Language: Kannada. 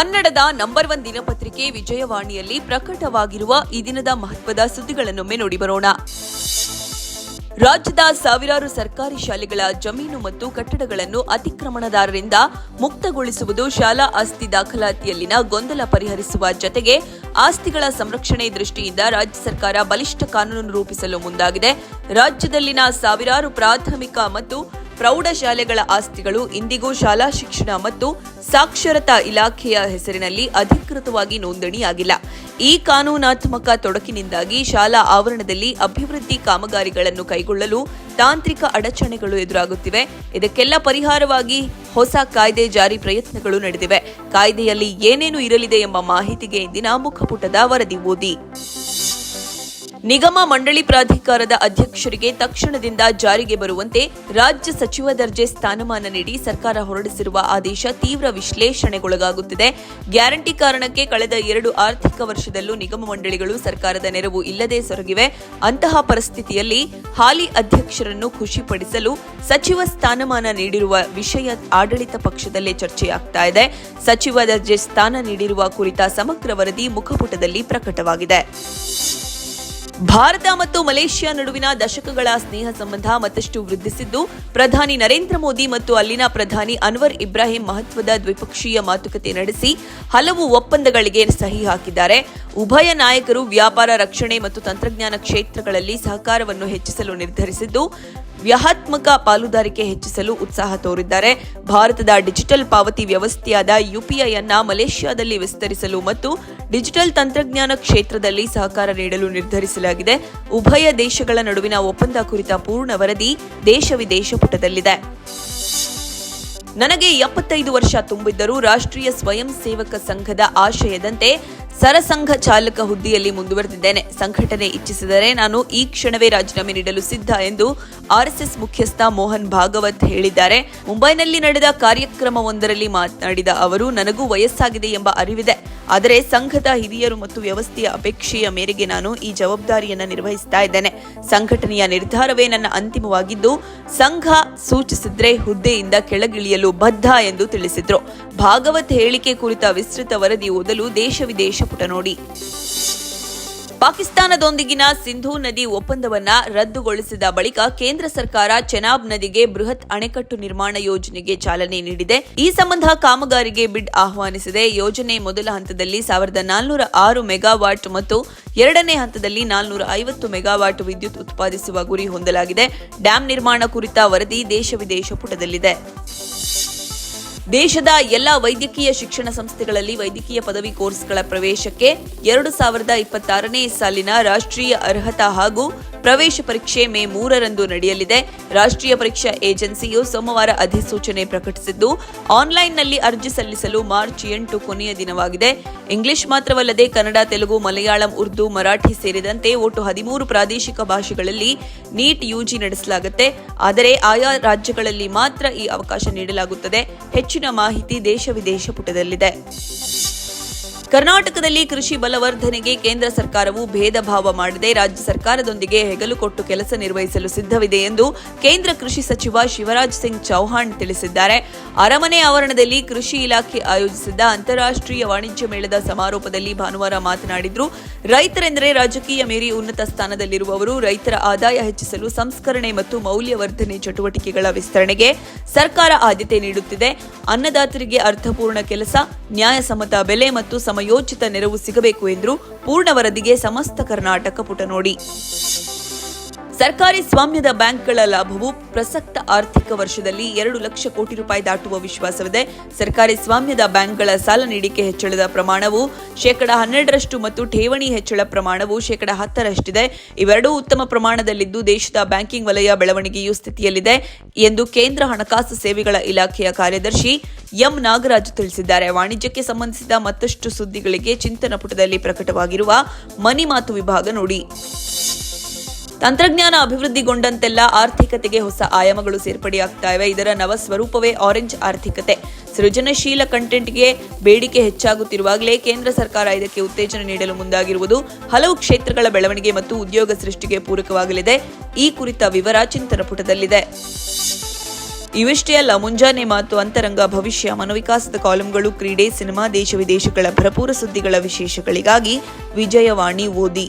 ಕನ್ನಡದ ನಂಬರ್ ಒನ್ ದಿನಪತ್ರಿಕೆ ವಿಜಯವಾಣಿಯಲ್ಲಿ ಪ್ರಕಟವಾಗಿರುವ ಈ ದಿನದ ಮಹತ್ವದ ಸುದ್ದಿಗಳನ್ನೊಮ್ಮೆ ನೋಡಿ ಬರೋಣ. ರಾಜ್ಯದ ಸಾವಿರಾರು ಸರ್ಕಾರಿ ಶಾಲೆಗಳ ಜಮೀನು ಮತ್ತು ಕಟ್ಟಡಗಳನ್ನು ಅತಿಕ್ರಮಣದಾರರಿಂದ ಮುಕ್ತಗೊಳಿಸುವುದು ಶಾಲಾ ಆಸ್ತಿ ದಾಖಲಾತಿಯಲ್ಲಿನ ಗೊಂದಲ ಪರಿಹರಿಸುವ ಜತೆಗೆ ಆಸ್ತಿಗಳ ಸಂರಕ್ಷಣೆ ದೃಷ್ಟಿಯಿಂದ ರಾಜ್ಯ ಸರ್ಕಾರ ಬಲಿಷ್ಠ ಕಾನೂನು ರೂಪಿಸಲು ಮುಂದಾಗಿದೆ. ರಾಜ್ಯದಲ್ಲಿನ ಸಾವಿರಾರು ಪ್ರಾಥಮಿಕ ಮತ್ತು ಪ್ರೌಢಶಾಲೆಗಳ ಆಸ್ತಿಗಳು ಇಂದಿಗೂ ಶಾಲಾ ಶಿಕ್ಷಣ ಮತ್ತು ಸಾಕ್ಷರತಾ ಇಲಾಖೆಯ ಹೆಸರಿನಲ್ಲಿ ಅಧಿಕೃತವಾಗಿ ನೋಂದಣಿಯಾಗಿಲ್ಲ. ಈ ಕಾನೂನಾತ್ಮಕ ತೊಡಕಿನಿಂದಾಗಿ ಶಾಲಾ ಆವರಣದಲ್ಲಿ ಅಭಿವೃದ್ಧಿ ಕಾಮಗಾರಿಗಳನ್ನು ಕೈಗೊಳ್ಳಲು ತಾಂತ್ರಿಕ ಅಡಚಣೆಗಳು ಎದುರಾಗುತ್ತಿವೆ. ಇದಕ್ಕೆಲ್ಲ ಪರಿಹಾರವಾಗಿ ಹೊಸ ಕಾಯ್ದೆ ಜಾರಿ ಪ್ರಯತ್ನಗಳು ನಡೆದಿವೆ. ಕಾಯ್ದೆಯಲ್ಲಿ ಏನೇನು ಇರಲಿದೆ ಎಂಬ ಮಾಹಿತಿಗೆ ಇಂದಿನ ಮುಖಪುಟದ ವರದಿ ಓದಿ. ನಿಗಮ ಮಂಡಳಿ ಪ್ರಾಧಿಕಾರದ ಅಧ್ಯಕ್ಷರಿಗೆ ತಕ್ಷಣದಿಂದ ಜಾರಿಗೆ ಬರುವಂತೆ ರಾಜ್ಯ ಸಚಿವ ದರ್ಜೆ ಸ್ಥಾನಮಾನ ನೀಡಿ ಸರ್ಕಾರ ಹೊರಡಿಸಿರುವ ಆದೇಶ ತೀವ್ರ ವಿಶ್ಲೇಷಣೆಗೊಳಗಾಗುತ್ತಿದೆ. ಗ್ಯಾರಂಟಿ ಕಾರಣಕ್ಕೆ ಕಳೆದ ಎರಡು ಆರ್ಥಿಕ ವರ್ಷದಲ್ಲೂ ನಿಗಮ ಮಂಡಳಿಗಳು ಸರ್ಕಾರದ ನೆರವು ಇಲ್ಲದೆ ಸೊರಗಿವೆ. ಅಂತಹ ಪರಿಸ್ಥಿತಿಯಲ್ಲಿ ಹಾಲಿ ಅಧ್ಯಕ್ಷರನ್ನು ಖುಷಿಪಡಿಸಲು ಸಚಿವ ಸ್ಥಾನಮಾನ ನೀಡಿರುವ ವಿಷಯ ಆಡಳಿತ ಪಕ್ಷದಲ್ಲೇ ಚರ್ಚೆಯಾಗ್ತಾ ಇದೆ. ಸಚಿವ ದರ್ಜೆ ಸ್ಥಾನ ನೀಡಿರುವ ಕುರಿತ ಸಮಗ್ರ ವರದಿ ಮುಖಪುಟದಲ್ಲಿ ಪ್ರಕಟವಾಗಿದೆ. ಭಾರತ ಮತ್ತು ಮಲೇಷ್ಯಾ ನಡುವಿನ ದಶಕಗಳ ಸ್ನೇಹ ಸಂಬಂಧ ಮತ್ತಷ್ಟು ವೃದ್ಧಿಸಿದ್ದು, ಪ್ರಧಾನಿ ನರೇಂದ್ರ ಮೋದಿ ಮತ್ತು ಅಲ್ಲಿನ ಪ್ರಧಾನಿ ಅನ್ವರ್ ಇಬ್ರಾಹಿಂ ಮಹತ್ವದ ದ್ವಿಪಕ್ಷೀಯ ಮಾತುಕತೆ ನಡೆಸಿ ಹಲವು ಒಪ್ಪಂದಗಳಿಗೆ ಸಹಿ ಹಾಕಿದ್ದಾರೆ. ಉಭಯ ನಾಯಕರು ವ್ಯಾಪಾರ ರಕ್ಷಣೆ ಮತ್ತು ತಂತ್ರಜ್ಞಾನ ಕ್ಷೇತ್ರಗಳಲ್ಲಿ ಸಹಕಾರವನ್ನು ಹೆಚ್ಚಿಸಲು ನಿರ್ಧರಿಸಿದ್ದು, ವ್ಯೂಹಾತ್ಮಕ ಪಾಲುದಾರಿಕೆ ಹೆಚ್ಚಿಸಲು ಉತ್ಸಾಹ ತೋರಿದ್ದಾರೆ. ಭಾರತದ ಡಿಜಿಟಲ್ ಪಾವತಿ ವ್ಯವಸ್ಥೆಯಾದ ಯುಪಿಐ ಅನ್ನ ಮಲೇಷ್ಯಾದಲ್ಲಿ ವಿಸ್ತರಿಸಲು ಮತ್ತು ಡಿಜಿಟಲ್ ತಂತ್ರಜ್ಞಾನ ಕ್ಷೇತ್ರದಲ್ಲಿ ಸಹಕಾರ ನೀಡಲು ನಿರ್ಧರಿಸಲಾಗಿದೆ. ಉಭಯ ದೇಶಗಳ ನಡುವಿನ ಒಪ್ಪಂದ ಕುರಿತ ಪೂರ್ಣ ವರದಿ ದೇಶ ವಿದೇಶ ಪುಟದಲ್ಲಿದೆ. ನನಗೆ ಎಪ್ಪತ್ತೈದು ವರ್ಷ ತುಂಬಿದ್ದರೂ ರಾಷ್ಟ್ರೀಯ ಸ್ವಯಂ ಸೇವಕ ಸಂಘದ ಆಶಯದಂತೆ ಸರಸಂಘ ಚಾಲಕ ಹುದ್ದೆಯಲ್ಲಿ ಮುಂದುವರೆದಿದ್ದೇನೆ. ಸಂಘಟನೆ ಇಚ್ಛಿಸಿದರೆ ನಾನು ಈ ಕ್ಷಣವೇ ರಾಜೀನಾಮೆ ನೀಡಲು ಸಿದ್ಧ ಎಂದು ಆರ್ಎಸ್ಎಸ್ ಮುಖ್ಯಸ್ಥ ಮೋಹನ್ ಭಾಗವತ್ ಹೇಳಿದ್ದಾರೆ. ಮುಂಬೈನಲ್ಲಿ ನಡೆದ ಕಾರ್ಯಕ್ರಮವೊಂದರಲ್ಲಿ ಮಾತನಾಡಿದ ಅವರು, ನನಗೂ ವಯಸ್ಸಾಗಿದೆ ಎಂಬ ಅರಿವಿದೆ. ಆದರೆ ಸಂಘದ ಹಿರಿಯರು ಮತ್ತು ವ್ಯವಸ್ಥೆಯ ಅಪೇಕ್ಷೆಯ ಮೇರೆಗೆ ನಾನು ಈ ಜವಾಬ್ದಾರಿಯನ್ನು ನಿರ್ವಹಿಸ್ತಾ ಇದ್ದೇನೆ. ಸಂಘಟನೆಯ ನಿರ್ಧಾರವೇ ನನ್ನ ಅಂತಿಮವಾಗಿದ್ದು, ಸಂಘ ಸೂಚಿಸಿದ್ರೆ ಹುದ್ದೆಯಿಂದ ಕೆಳಗಿಳಿಯಲು ಬದ್ಧ ಎಂದು ತಿಳಿಸಿದ್ರು. ಭಾಗವತ್ ಹೇಳಿಕೆ ಕುರಿತ ವಿಸ್ತೃತ ವರದಿ ಓದಲು ದೇಶ ವಿದೇಶ ಪುಟ ನೋಡಿ. ಪಾಕಿಸ್ತಾನದೊಂದಿಗಿನ ಸಿಂಧೂ ನದಿ ಒಪ್ಪಂದವನ್ನ ರದ್ದುಗೊಳಿಸಿದ ಬಳಿಕ ಕೇಂದ್ರ ಸರ್ಕಾರ ಚೆನಾಬ್ ನದಿಗೆ ಬೃಹತ್ ಅಣೆಕಟ್ಟು ನಿರ್ಮಾಣ ಯೋಜನೆಗೆ ಚಾಲನೆ ನೀಡಿದೆ. ಈ ಸಂಬಂಧ ಕಾಮಗಾರಿಗೆ ಬಿಡ್ ಆಹ್ವಾನಿಸಿದೆ. ಯೋಜನೆ ಮೊದಲ ಹಂತದಲ್ಲಿ ಸಾವಿರದ ನಾಲ್ನೂರ ಆರು ಮೆಗಾವಾಟ್ ಮತ್ತು ಎರಡನೇ ಹಂತದಲ್ಲಿ ನಾಲ್ನೂರ ಐವತ್ತು ಮೆಗಾವಾಟ್ ವಿದ್ಯುತ್ ಉತ್ಪಾದಿಸುವ ಗುರಿ ಹೊಂದಲಾಗಿದೆ. ಡ್ಯಾಂ ನಿರ್ಮಾಣ ಕುರಿತ ವರದಿ ದೇಶ ವಿದೇಶ ಪುಟದಲ್ಲಿದೆ. ದೇಶದ ಎಲ್ಲಾ ವೈದ್ಯಕೀಯ ಶಿಕ್ಷಣ ಸಂಸ್ಥೆಗಳಲ್ಲಿ ವೈದ್ಯಕೀಯ ಪದವಿ ಕೋರ್ಸ್ಗಳ ಪ್ರವೇಶಕ್ಕೆ ಎರಡು ಸಾವಿರದ ಇಪ್ಪತ್ತಾರನೇ ಸಾಲಿನ ರಾಷ್ಟ್ರೀಯ ಅರ್ಹತಾ ಹಾಗೂ ಪ್ರವೇಶ ಪರೀಕ್ಷೆ ಮೇ ಮೂರರಂದು ನಡೆಯಲಿದೆ. ರಾಷ್ಟ್ರೀಯ ಪರೀಕ್ಷಾ ಏಜೆನ್ಸಿಯು ಸೋಮವಾರ ಅಧಿಸೂಚನೆ ಪ್ರಕಟಿಸಿದ್ದು, ಆನ್ಲೈನ್ನಲ್ಲಿ ಅರ್ಜಿ ಸಲ್ಲಿಸಲು ಮಾರ್ಚ್ ಎಂಟು ಕೊನೆಯ ದಿನವಾಗಿದೆ. ಇಂಗ್ಲಿಷ್ ಮಾತ್ರವಲ್ಲದೆ ಕನ್ನಡ, ತೆಲುಗು, ಮಲಯಾಳಂ, ಉರ್ದು, ಮರಾಠಿ ಸೇರಿದಂತೆ ಒಟ್ಟು ಹದಿಮೂರು ಪ್ರಾದೇಶಿಕ ಭಾಷೆಗಳಲ್ಲಿ ನೀಟ್ ಯುಜಿ ನಡೆಸಲಾಗುತ್ತೆ. ಆದರೆ ಆಯಾ ರಾಜ್ಯಗಳಲ್ಲಿ ಮಾತ್ರ ಈ ಅವಕಾಶ ನೀಡಲಾಗುತ್ತದೆ. ಹೆಚ್ಚಿನ ಮಾಹಿತಿ ದೇಶ ವಿದೇಶ ಪುಟದಲ್ಲಿದೆ. ಕರ್ನಾಟಕದಲ್ಲಿ ಕೃಷಿ ಬಲವರ್ಧನೆಗೆ ಕೇಂದ್ರ ಸರ್ಕಾರವು ಭೇದ ಭಾವ ಮಾಡದೆ. ರಾಜ್ಯ ಸರ್ಕಾರದೊಂದಿಗೆ ಹೆಗಲು ಕೊಟ್ಟು ಕೆಲಸ ನಿರ್ವಹಿಸಲು ಸಿದ್ಧವಿದೆ ಎಂದು ಕೇಂದ್ರ ಕೃಷಿ ಸಚಿವ ಶಿವರಾಜ್ ಸಿಂಗ್ ಚೌಹಾಣ್ ತಿಳಿಸಿದ್ದಾರೆ. ಅರಮನೆ ಆವರಣದಲ್ಲಿ ಕೃಷಿ ಇಲಾಖೆ ಆಯೋಜಿಸಿದ್ದ ಅಂತಾರಾಷ್ಟ್ರೀಯ ವಾಣಿಜ್ಯ ಮೇಳದ ಸಮಾರೋಪದಲ್ಲಿ ಭಾನುವಾರ ಮಾತನಾಡಿದ್ರು. ರೈತರೆಂದರೆ ರಾಜಕೀಯ ಮೀರಿ ಉನ್ನತ ಸ್ಥಾನದಲ್ಲಿರುವವರು, ರೈತರ ಆದಾಯ ಹೆಚ್ಚಿಸಲು ಸಂಸ್ಕರಣೆ ಮತ್ತು ಮೌಲ್ಯವರ್ಧನೆ ಚಟುವಟಿಕೆಗಳ ವಿಸ್ತರಣೆಗೆ ಸರ್ಕಾರ ಆದ್ಯತೆ ನೀಡುತ್ತಿದೆ. ಅನ್ನದಾತರಿಗೆ ಅರ್ಥಪೂರ್ಣ ಕೆಲಸ, ನ್ಯಾಯಸಮ್ಮತ ಬೆಲೆ ಮತ್ತು ಸಮಯೋಚಿತ ನೆರವು ಸಿಗಬೇಕು ಎಂದರು. ಪೂರ್ಣ ವರದಿಗೆ ಸಮಸ್ತ ಕರ್ನಾಟಕ ಪುಟ ನೋಡಿ. ಸರ್ಕಾರಿ ಸ್ವಾಮ್ಯದ ಬ್ಯಾಂಕ್ಗಳ ಲಾಭವು ಪ್ರಸಕ್ತ ಆರ್ಥಿಕ ವರ್ಷದಲ್ಲಿ ಎರಡು ಲಕ್ಷ ಕೋಟಿ ರೂಪಾಯಿ ದಾಟುವ ವಿಶ್ವಾಸವಿದೆ. ಸರ್ಕಾರಿ ಸ್ವಾಮ್ಯದ ಬ್ಯಾಂಕ್ಗಳ ಸಾಲ ನೀಡಿಕೆ ಹೆಚ್ಚಳದ ಪ್ರಮಾಣವು ಶೇಕಡ ಹನ್ನೆರಡರಷ್ಟು ಮತ್ತು ಠೇವಣಿ ಹೆಚ್ಚಳ ಪ್ರಮಾಣವು ಶೇಕಡ ಹತ್ತರಷ್ಟಿದೆ. ಇವೆರಡೂ ಉತ್ತಮ ಪ್ರಮಾಣದಲ್ಲಿದ್ದು ದೇಶದ ಬ್ಯಾಂಕಿಂಗ್ ವಲಯ ಬೆಳವಣಿಗೆಯು ಸ್ಥಿತಿಯಲ್ಲಿದೆ ಎಂದು ಕೇಂದ್ರ ಹಣಕಾಸು ಸೇವೆಗಳ ಇಲಾಖೆಯ ಕಾರ್ಯದರ್ಶಿ ಎಂ ನಾಗರಾಜ್ ತಿಳಿಸಿದ್ದಾರೆ. ವಾಣಿಜ್ಯಕ್ಕೆ ಸಂಬಂಧಿಸಿದ ಮತ್ತಷ್ಟು ಸುದ್ದಿಗಳಿಗೆ ಚಿಂತನ ಪುಟದಲ್ಲಿ ಪ್ರಕಟವಾಗಿರುವ ಮನಿ ಮಾತು ವಿಭಾಗ ನೋಡಿ. ತಂತ್ರಜ್ಞಾನ ಅಭಿವೃದ್ಧಿಗೊಂಡಂತೆಲ್ಲ ಆರ್ಥಿಕತೆಗೆ ಹೊಸ ಆಯಾಮಗಳು ಸೇರ್ಪಡೆಯಾಗ್ತಾ ಇವೆ ಇದರ ನವ ಸ್ವರೂಪವೇ ಆರೆಂಜ್ ಆರ್ಥಿಕತೆ. ಸೃಜನಶೀಲ ಕಂಟೆಂಟ್ಗೆ ಬೇಡಿಕೆ ಹೆಚ್ಚಾಗುತ್ತಿರುವಾಗಲೇ ಕೇಂದ್ರ ಸರ್ಕಾರ ಇದಕ್ಕೆ ಉತ್ತೇಜನ ನೀಡಲು ಮುಂದಾಗಿರುವುದು ಹಲವು ಕ್ಷೇತ್ರಗಳ ಬೆಳವಣಿಗೆ ಮತ್ತು ಉದ್ಯೋಗ ಸೃಷ್ಟಿಗೆ ಪೂರಕವಾಗಲಿದೆ. ಈ ಕುರಿತ ವಿವರ ಚಿಂತನ ಪುಟದಲ್ಲಿದೆ. ಇವಿಷ್ಟೇ ಅಲ್ಲ ಮುಂಜಾನೆ ಮಾತು ಅಂತರಂಗ ಭವಿಷ್ಯ ಮನೋವಿಕಾಸದ ಕಾಲಂಗಳು ಕ್ರೀಡೆ, ಸಿನಿಮಾ, ದೇಶ ವಿದೇಶಗಳ ಭರಪೂರ ಸುದ್ದಿಗಳ ವಿಶೇಷಗಳಿಗಾಗಿ ವಿಜಯವಾಣಿ ಓದಿ.